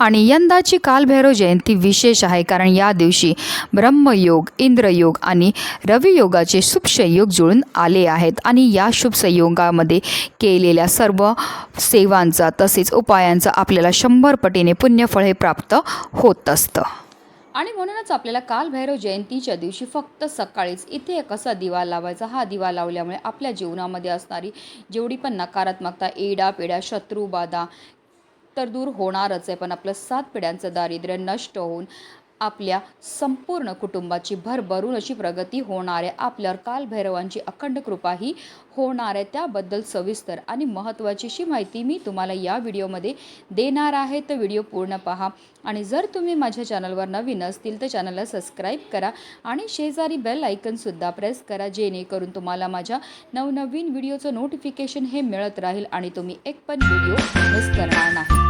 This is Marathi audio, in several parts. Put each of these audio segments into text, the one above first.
आणि यंदाची कालभैरव जयंती विशेष आहे कारण या दिवशी ब्रह्मयोग इंद्रयोग आणि रवियोगाचे शुभ संयोग जुळून आले आहेत. आणि या शुभ संयोगामध्ये केलेल्या सर्व सेवांचा तसेच उपायांचा आपल्याला शंभर पटीने पुण्यफळ हे प्राप्त होत असतं. आणि म्हणूनच आपल्याला कालभैरव जयंतीच्या दिवशी फक्त सकाळीच इथे एक असा दिवा लावायचा. हा दिवा लावल्यामुळे आपल्या जीवनामध्ये असणारी जेवढी पण नकारात्मकता एडा पिढ्या तर दूर होणारच आहे. पण आपलं सात पिढ्यांचं दारिद्र्य नष्ट होऊन आपल्या संपूर्ण कुटुंबाची भरभरून अशी प्रगती होणार आहे. आपल्यावर कालभैरवांची अखंड कृपा ही होणार आहे. त्याबद्दल सविस्तर आणि महत्त्वाची अशी माहिती मी तुम्हाला या व्हिडिओमध्ये देणार आहे. तर व्हिडिओ पूर्ण पहा. आणि जर तुम्ही माझ्या चॅनलवर नवीन असतील तर चॅनलला सबस्क्राईब करा आणि शेजारी बेल आयकनसुद्धा प्रेस करा जेणेकरून तुम्हाला माझ्या नवनवीन व्हिडिओचं नोटिफिकेशन हे मिळत राहील आणि तुम्ही एक पण व्हिडिओ मिस करणार नाही.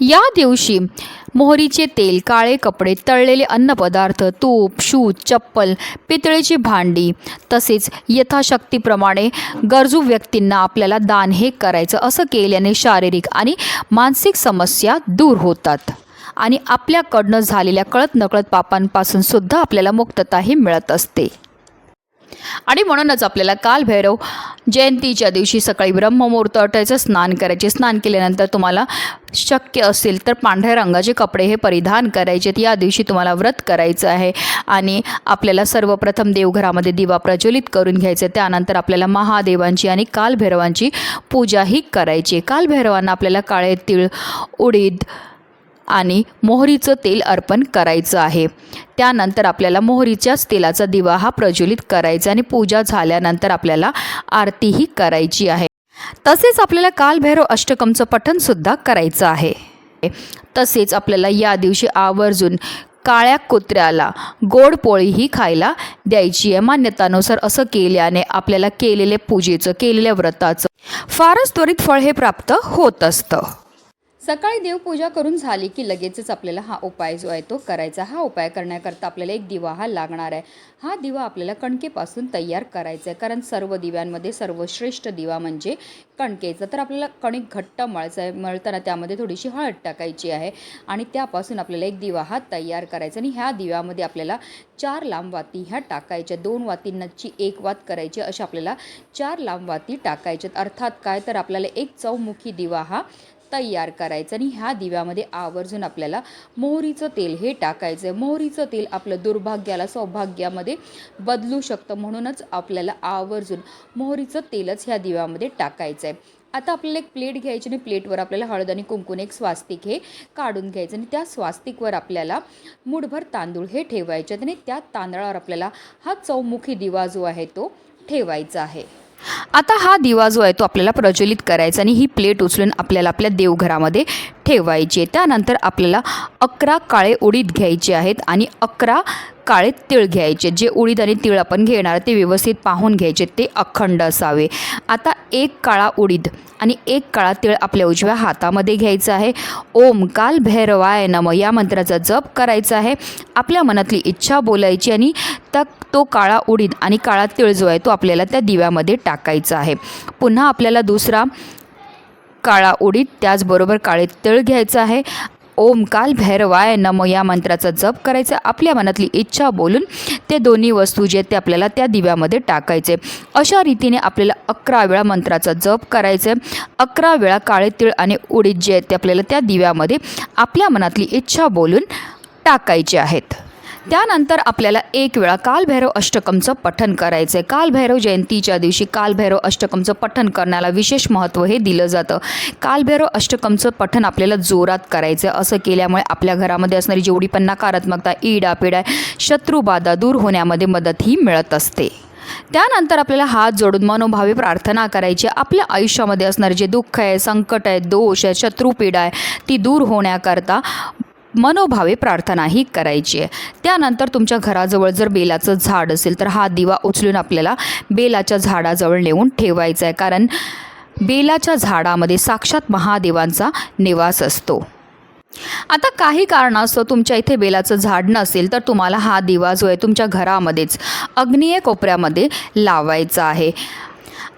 या दिवशी मोहरीचे तेल काळे कपडे तळलेले अन्नपदार्थ तूप शूज चप्पल पितळेची भांडी तसेच यथाशक्तीप्रमाणे गरजू व्यक्तींना आपल्याला दान हे करायचं असं केल्याने शारीरिक आणि मानसिक समस्या दूर होतात आणि आपल्याकडनं झालेल्या कळत नकळत पापांपासून सुद्धा आपल्याला मुक्तताही मिळत असते. आणि म्हणूनच आपल्याला कालभैरव जयंतीच्या दिवशी सकाळी ब्रह्ममुहूर्त अटायचं स्नान करायचे. स्नान केल्यानंतर तुम्हाला शक्य असेल तर पांढऱ्या रंगाचे कपडे हे परिधान करायचे. या दिवशी तुम्हाला व्रत करायचं आहे आणि आपल्याला सर्वप्रथम देवघरामध्ये दिवा प्रज्वलित करून घ्यायचे. त्यानंतर आपल्याला महादेवांची आणि कालभैरवांची पूजाही करायची. कालभैरवांना आपल्याला काळे तीळ उडीद आणि मोहरीचं तेल अर्पण करायचं आहे. त्यानंतर आपल्याला मोहरीच्याच तेलाचा दिवा हा प्रज्वलित करायचा आणि पूजा झाल्यानंतर आपल्याला आरतीही करायची आहे. तसेच आपल्याला कालभैरव अष्टकमचं पठणसुद्धा करायचं आहे. तसेच आपल्याला या दिवशी आवर्जून काळ्या कुत्र्याला गोड पोळीही खायला द्यायची आहे. मान्यतानुसार असं केल्याने आपल्याला केलेल्या पूजेचं केलेल्या व्रताचं फारच त्वरित फळ हे प्राप्त होत असतं. सकाळी देवपूजा करून झाली की लगेचच आपल्याला हा उपाय जो आहे तो करायचा. हा उपाय करण्याकरता आपल्याला एक दिवा हा लागणार आहे. हा दिवा आपल्याला कणकेपासून तयार करायचा आहे. कारण सर्व दिव्यांमध्ये सर्वश्रेष्ठ दिवा म्हणजे कणकेचा. तर आपल्याला कणिक घट्ट मळायचं आहे. मळताना त्यामध्ये थोडीशी हळद टाकायची आहे आणि त्यापासून आपल्याला एक दिवा हा तयार करायचा आणि ह्या दिव्यामध्ये आपल्याला चार लांब वाती ह्या टाकायच्या. दोन वातींची एक वात करायची. अशा आपल्याला चार लांब वाती टाकायच्यात. अर्थात काय? तर आपल्याला एक चौमुखी दिवा हा तयार करायचं आणि ह्या दिव्यामध्ये आवर्जून आपल्याला मोहरीचं तेल हे टाकायचं आहे मोहरीचं तेल आपलं दुर्भाग्याला सौभाग्यामध्ये बदलू शकतं म्हणूनच आपल्याला आवर्जून मोहरीचं तेलच ह्या दिव्यामध्ये टाकायचं आहे आता आपल्याला एक प्लेट घ्यायची आणि प्लेटवर आपल्याला हळद आणि कुंकून एक स्वास्तिक हे काढून घ्यायचं आणि त्या स्वास्तिकवर आपल्याला मुठभर तांदूळ हे ठेवायचे आहेत आणि त्या तांदळावर आपल्याला हा चौमुखी दिवा जो आहे तो ठेवायचा आहे. आता हा दिवा जो आहे तो आपल्याला प्रज्वलित करायचा आणि ही प्लेट उचलून आपल्याला आपल्या देवघरामध्ये ठेवायची आहे. त्यानंतर आपल्याला अकरा काळे उडीद घ्यायचे आहेत आणि अकरा काळे तिळ घ्यायचे. जे उडीद आणि तिळ आपण घेणार ते व्यवस्थित पाहून घ्यायचे ते अखंड असावे. आता एक काळा उडीद आणि एक काळा तिळ आपल्या उजव्या हातामध्ये घ्यायचं आहे. ओम काल भैरवाय नम या मंत्राचा जप करायचा आहे. आपल्या मनातली इच्छा बोलायची आणि त्या तो काळा उडीद आणि काळा तिळ जो आहे तो आपल्याला त्या दिव्यामध्ये टाकायचा आहे. पुन्हा आपल्याला दुसरा काळा उडीद त्याचबरोबर काळे तिळ घ्यायचं आहे. ओम काल भैरवाय नम या मंत्राचा जप करायचा आपल्या मनातली इच्छा बोलून ते दोन्ही वस्तू जे आहेत ते आपल्याला त्या दिव्यामध्ये टाकायचे. अशा रीतीने आपल्याला अकरा वेळा मंत्राचा जप करायचे. अकरा वेळा काळे तिळ आणि उडीद जे आहेत ते आपल्याला त्या दिव्यामध्ये आपल्या मनातली इच्छा बोलून टाकायचे आहेत. त्यानंतर आपल्याला एक वेळा कालभैरव अष्टकमचं पठण करायचं आहे कालभैरव जयंतीच्या दिवशी कालभैरव अष्टकमचं पठण करण्याला विशेष महत्त्व हे दिलं जातं. कालभैरव अष्टकमचं पठण आपल्याला जोरात करायचं आहे असं केल्यामुळे आपल्या घरामध्ये असणारी जेवढी पण नकारात्मकता इडापिडा शत्रुबाधा दूर होण्यामध्ये मदतही मिळत असते. त्यानंतर आपल्याला हात जोडून मनोभावे प्रार्थना करायची. आपल्या आयुष्यामध्ये असणारे जे दुःख आहे संकट आहे दोष आहे शत्रुपीडा आहे ती दूर होण्याकरता मनोभावे प्रार्थनाही करायची आहे. त्यानंतर तुमच्या घराजवळ जर बेलाचं झाड असेल तर हा दिवा उचलून आपल्याला बेलाच्या झाडाजवळ नेऊन ठेवायचा आहे. कारण बेलाच्या झाडामध्ये साक्षात महादेवांचा निवास असतो. आता काही कारणास्तव तुमच्या इथे बेलाचं झाड नसेल तर तुम्हाला हा दिवा जो आहे तुमच्या घरामध्येच अग्नीय कोपऱ्यामध्ये लावायचा आहे.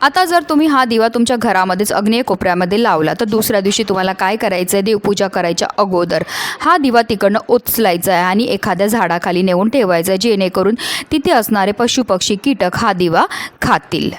आता जर तुम्ही हा दिवा तुमच्या घरामध्येच अग्नेय कोपऱ्यामध्ये लावला तर दुसऱ्या दिवशी तुम्हाला काय करायचं आहे देवपूजा करायच्या अगोदर हा दिवा तिकडनं उचलायचा आहे आणि एखाद्या झाडाखाली नेऊन ठेवायचा आहे जेणेकरून तिथे असणारे पशुपक्षी कीटक हा दिवा खातील.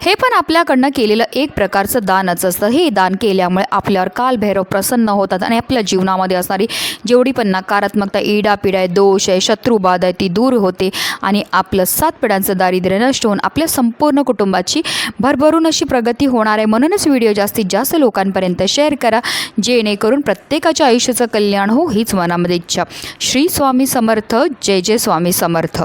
हे पण आपल्याकडनं केलेलं एक प्रकारचं दानच असतं. हे दान केल्यामुळे आपल्यावर कालभैरव प्रसन्न होतात आणि आपल्या जीवनामध्ये असणारी जेवढी पण नकारात्मकता इडापिडा आहे दोष आहे शत्रुबाध आहे ती दूर होते आणि आपलं सात पिढ्यांचं दारिद्र्य नष्ट होऊन आपल्या संपूर्ण कुटुंबाची भरभरून अशी प्रगती होणार आहे. म्हणूनच व्हिडिओ जास्तीत जास्त लोकांपर्यंत शेअर करा. जेणेकरून प्रत्येकाच्या आयुष्याचं कल्याण हो हीच मनामध्ये इच्छा. श्री स्वामी समर्थ. जय जय स्वामी समर्थ.